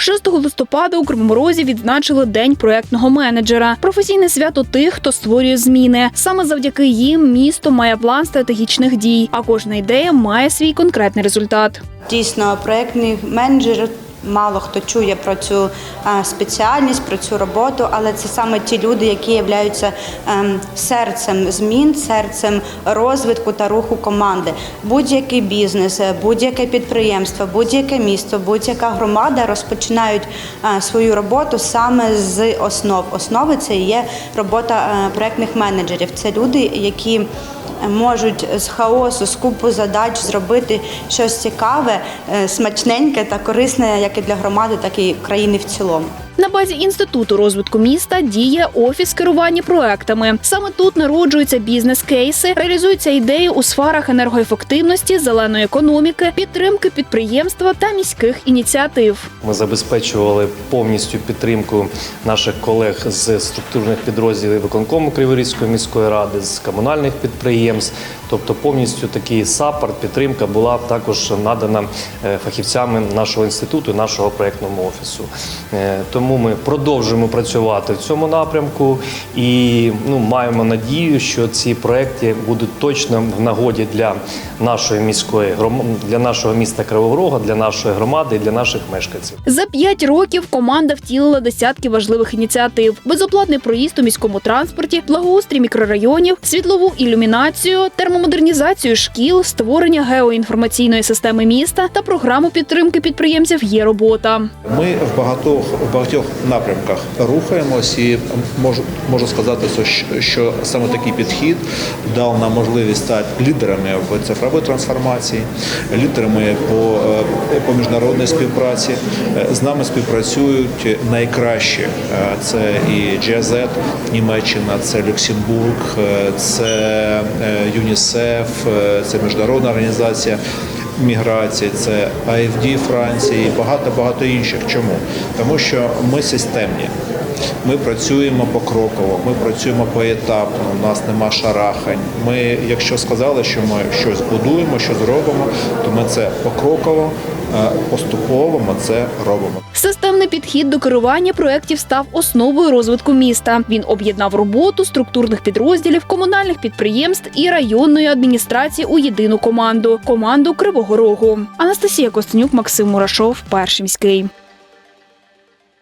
6 листопада у Кривому відзначили День проектного менеджера. Професійне свято тих, хто створює зміни. Саме завдяки їм місто має план стратегічних дій, а кожна ідея має свій конкретний результат. Дійсно, проєктний менеджер. Мало хто чує про цю е, спеціальність, про цю роботу, але це саме ті люди, які являються ем, серцем змін, серцем розвитку та руху команди. Будь-який бізнес, е, будь-яке підприємство, будь-яке місто, будь-яка громада розпочинають е, свою роботу саме з основ. Основи це є робота проєктних менеджерів. Це люди, які можуть з хаосу, з купу задач зробити щось цікаве, смачненьке та корисне як і для громади, так і країни в цілому. На базі інституту розвитку міста діє офіс керування проектами. Саме тут народжуються бізнес-кейси, реалізуються ідеї у сферах енергоефективності, зеленої економіки, підтримки підприємства та міських ініціатив. Ми забезпечували повністю підтримку наших колег з структурних підрозділів виконкому Криворізької міської ради, з комунальних підприємств. Тобто повністю такий саппорт, підтримка була також надана е, фахівцями нашого інституту, нашого проєктному офісу. Е, Тому ми продовжуємо працювати в цьому напрямку і ну, маємо надію, що ці проекти будуть точно в нагоді для нашої міської для нашого міста Кривого Рога, для нашої громади і для наших мешканців. За п'ять років команда втілила десятки важливих ініціатив: безоплатний проїзд у міському транспорті, благоустрій мікрорайонів, світлову ілюмінацію, термомодернізацію шкіл, створення геоінформаційної системи міста та програму підтримки підприємців. Є робота. Ми в багатьох в багатьох напрямках рухаємось і можу можу сказати, що- саме такий підхід дав нам можливість стати лідерами в цифровій трансформації, лідерами по, е, по міжнародній співпраці. Е, З нами співпрацюють найкращі. Е, Це і GIZ, Німеччина, це Люксембург, це ЮНІСЕФ, це міжнародна організація міграції, це АФД Франції, багато багато інших. Чому? Тому що ми системні. Ми працюємо покроково, ми працюємо поетапно, у нас нема шарахань. Ми, якщо сказали, що ми щось будуємо, що зробимо, то ми це покроково, е, поступово ми це робимо. Системний підхід до керування проєктів став основою розвитку міста. Він об'єднав роботу структурних підрозділів, комунальних підприємств і районної адміністрації у єдину команду команду Кривого Рогу. Анастасія Костенюк, Максим Мурашов, перший міський.